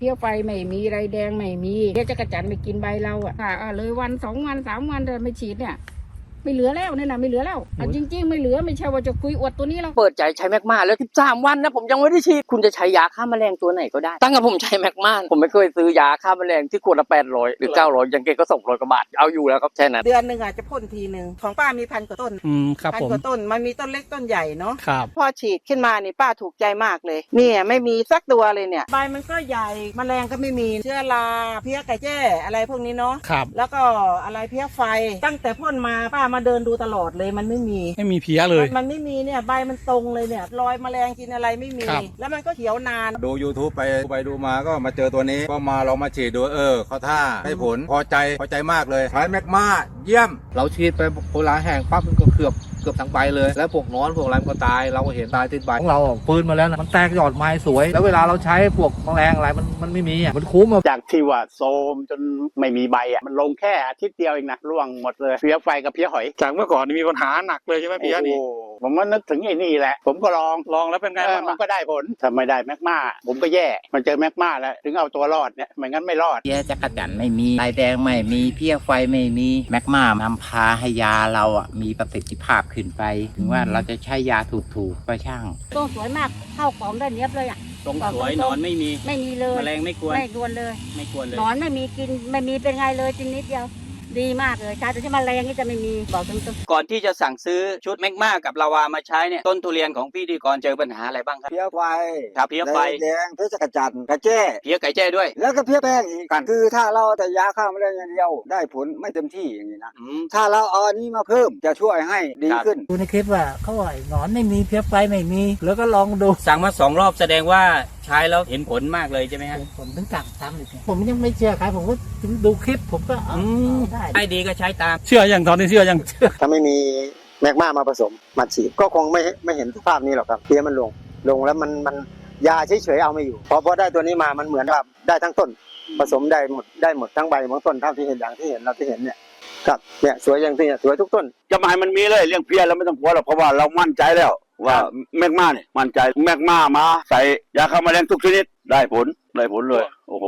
เพี้ยวไฟไม่มีไรแดงไม่มีเพี้ยจะกระจันไม่กินใบเราอะอ่าเลยวันสองวันสามวันเดินไม่ฉีดเนี่ย ไม่เหลือแล้วเนี่ยนะไม่เหลือแล้วอะจริง ๆ ไม่เหลือไม่ใช่ว่าจะคุยอวดตัวนี้หรอกเปิดใจใช้แมกมาแล้ว13วันนะผมยังไม่ได้ฉีดคุณจะใช้ยาฆ่าแมลงตัวไหนก็ได้ ตั้งแต่ผมใช้แมกมาผมไม่เคยซื้อยาฆ่าแมลงที่ขวดละ800หรือ900ยังเกก็200กว่าบาทเอาอยู่แล้วครับแค่นั้นเดือนหนึ่งอาจจะพ่นทีหนึ่งของป้ามีพันกว่าต้นอืมครับพันผมกว่าต้นมันมีต้นเล็กต้นใหญ่เนาะครับ พอฉีดขึ้นมานี่ป้าถูกใจมากเลยเนี่ยไม่มีสักตัวเลยเนี่ยใบมันก็ใหญ่แมลงก็ไม่มีเชื้อราเพี้ยไก่แจ้อะไรพวกนี้เนาะครับ แล้วก็อะไรเพี้ยไฟตั้งแต่พ่นมาป้ามาเดินดูตลอดเลยมันไม่มี ไม่มีเพี้ยเลยมันมันไม่มีเนี่ยใบมันตรงเลยเนี่ยรอยแมลงกินอะไรไม่มี ครับ แล้วมันก็เขียวนาน ดู YouTube ไปดูไปดูมาก็มาเจอตัวนี้ ก็มาลองมาฉีดดูเออเขาท่าได้ผลพอใจพอใจมากเลยใช้แมกมา เยี่ยม เราฉีดไปโคลาแห้งปั๊บมันก็เกือบเกือบทั้งใบเลย แล้วพวกหนอนพวกอะไรมันก็ตาย เราก็เห็นตายติดใบของเราอะฟื้นมาแล้วนะมันแตกยอดไม้สวย แล้วเวลาเราใช้พวกแมลงอะไรมันมันไม่มีอะมันคุ้มอะจากที่ว่าโซมจนไม่มีใบอะมันลงแค่อาทิตย์เดียวเองนะร่วงหมดเลยเพี้ยไฟกับเพี้ยหอยจากเมื่อก่อนนี่มีปัญหาหนักเลยใช่ไหมเพี้ยนี่โอ้โห ผมก็นึกถึงไอ้นี่แหละ ผมก็ลองลองแล้วเป็นไงเออบ้างมันล่ะก็ได้ผลถ้าไม่ได้แมกมาผมก็แย่มันเจอแมกมาแล้ว ถึงเอาตัวรอดเนี่ยไม่งั้นไม่รอด เพี้ยจักรจันทร์ไม่มีลายแดงไม่มีเพี้ยไฟไม่มีแมกมานำพาให้ยาเราอะมีประสิทธิภาพขึ้นไป ถึงว่าเราจะใช้ยาถูกๆก็ช่างต้นสวยมากเข้ากล่องได้เนี้ยบเลยอะ ตรงสวยหนอนไม่มีไม่มีเลยแมลงไม่กวนไม่กวนเลย ไม่กวนเลย หนอนไม่มีกินไม่มีเป็นไงเลยจริงนิดเดียว ดีมากเลยใช้แต่ที่แมลงนี่จะไม่มีบอกตรงๆก่อนที่จะสั่งซื้อชุดแมกมากับลาวามาใช้เนี่ยต้นทุเรียนของพี่ดีกรเจอปัญหาอะไรบ้างครับ เพี้ยไฟครับเพี้ยไฟแดงเพี้ยจักรจันทร์กระแจ้เพี้ยไก่แจ้ด้วย แล้วก็เพี้ยแป้งอีกกันคือถ้าเราแต่ยาฆ่าแมลงอย่างเดียว ได้ผลไม่เต็มที่อย่างนี้นะอืม ถ้าเราเอาอันนี้มาเพิ่มจะช่วยให้ดีขึ้น ดูในคลิปว่าเขาว่าหนอนไม่มีเพี้ยไฟไม่มี แล้วก็ลองดู สั่งมาสองรอบแสดงว่า ใช้แล้วเห็นผลมากเลยใช่ไหมฮะผมถึงสั่งซ้ำอีกไงผมยังไม่เชื่อใครผมก็ถึงดูคลิปผมก็เอาอืมได้ได้ดีก็ใช้ตาม เชื่อยังตอนนี้เชื่อยังถ้าไม่มีแมกมามาผสมมาฉีดก็คงไม่ไม่เห็นสภาพนี้หรอกครับเพี้ยมันลงลงแล้วมันมันยาเฉยๆเอาไม่อยู่พอพอได้ตัวนี้มามันเหมือนแบบได้ทั้งต้น ผสมได้หมดได้หมดทั้งใบทั้งต้นเท่าที่เห็นอย่างที่เห็นเราที่เห็นเนี่ยครับเนี่ยสวยอย่างที่เนี่ยสวยทุกต้นจะมาให้มันมีเลยเรื่องเพี้ยเราไม่ต้องกลัวหรอกเพราะว่าเรามั่นใจแล้ว ว่าแมกมาเนี่ยมั่นใจแมกมามาใส่ยาฆ่าแมลงทุกชนิดได้ผลได้ผลเลยโอ้โห